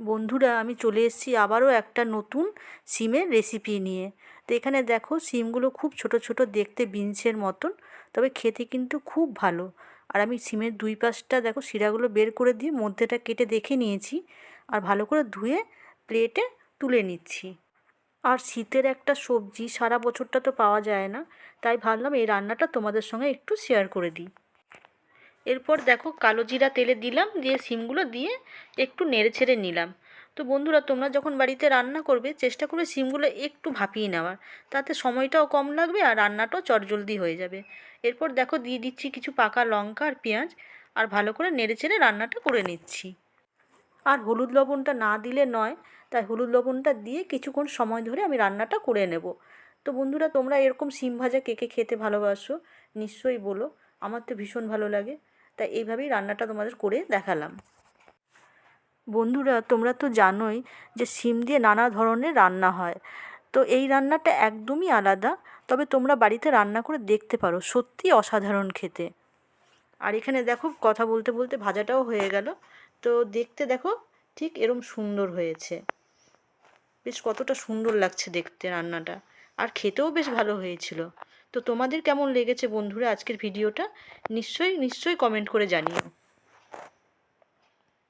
বন্ধুরা, আমি চলে এসেছি আবারও একটা নতুন সিমের রেসিপি নিয়ে। তো এখানে দেখো, সিমগুলো খুব ছোট ছোট দেখতে বিনসের মতন, তবে খেতে কিন্তু খুব ভালো। আর আমি সিমের দুই পাশটা দেখো, শিরাগুলো বের করে দিয়ে মধ্যেটা কেটে দেখে নিয়েছি, আর ভালো করে ধুয়ে প্লেটে তুলে নিচ্ছি। আর শীতের একটা সবজি, সারা বছরটা তো পাওয়া যায় না, তাই ভাবলাম এই রান্নাটা তোমাদের সঙ্গে একটু শেয়ার করে দিই। এরপর দেখো কালো জিরা তেলে দিলাম, দিয়ে সিমগুলো দিয়ে একটু নেড়ে ছেড়ে নিলাম। তো বন্ধুরা, তোমরা যখন বাড়িতে রান্না করবে, চেষ্টা করবে সিমগুলো একটু ভাপিয়ে নেওয়ার। তাতে সময়টাও কম লাগবে আর রান্নাটাও চটজলদি হয়ে যাবে। এরপর দেখো দিয়ে দিচ্ছি কিছু পাকা লঙ্কা আর পেঁয়াজ, আর ভালো করে নেড়ে চেড়ে রান্নাটা করে নিচ্ছি। আর হলুদ লবণটা না দিলে নয়, তাই হলুদ লবণটা দিয়ে কিছুক্ষণ সময় ধরে আমি রান্নাটা করে নেব। তো বন্ধুরা, তোমরা এরকম সিম ভাজা কে কে খেতে ভালোবাসো, নিশ্চয়ই বলো। আমার তো ভীষণ ভালো লাগে। তাই এইভাবেই রান্নাটা তোমাদের করে দেখালাম। বন্ধুরা, তোমরা তো জানোই যে সিম দিয়ে নানা ধরনের রান্না হয়। তো এই রান্নাটা একদমই আলাদা, তবে তোমরা বাড়িতে রান্না করে দেখতে পারো, সত্যি অসাধারণ খেতে। আর এখানে দেখো, কথা বলতে বলতে ভাজাটাও হয়ে গেল। তো দেখতে দেখো, ঠিক এরম সুন্দর হয়েছে। বেশ কতটা সুন্দর লাগছে দেখতে রান্নাটা। আর খেতেও বেশ ভালো হয়েছিল। তো তোমাদের কেমন লেগেছে বন্ধুরা আজকের ভিডিওটা? নিশ্চয়ই নিশ্চয়ই কমেন্ট করে জানিও।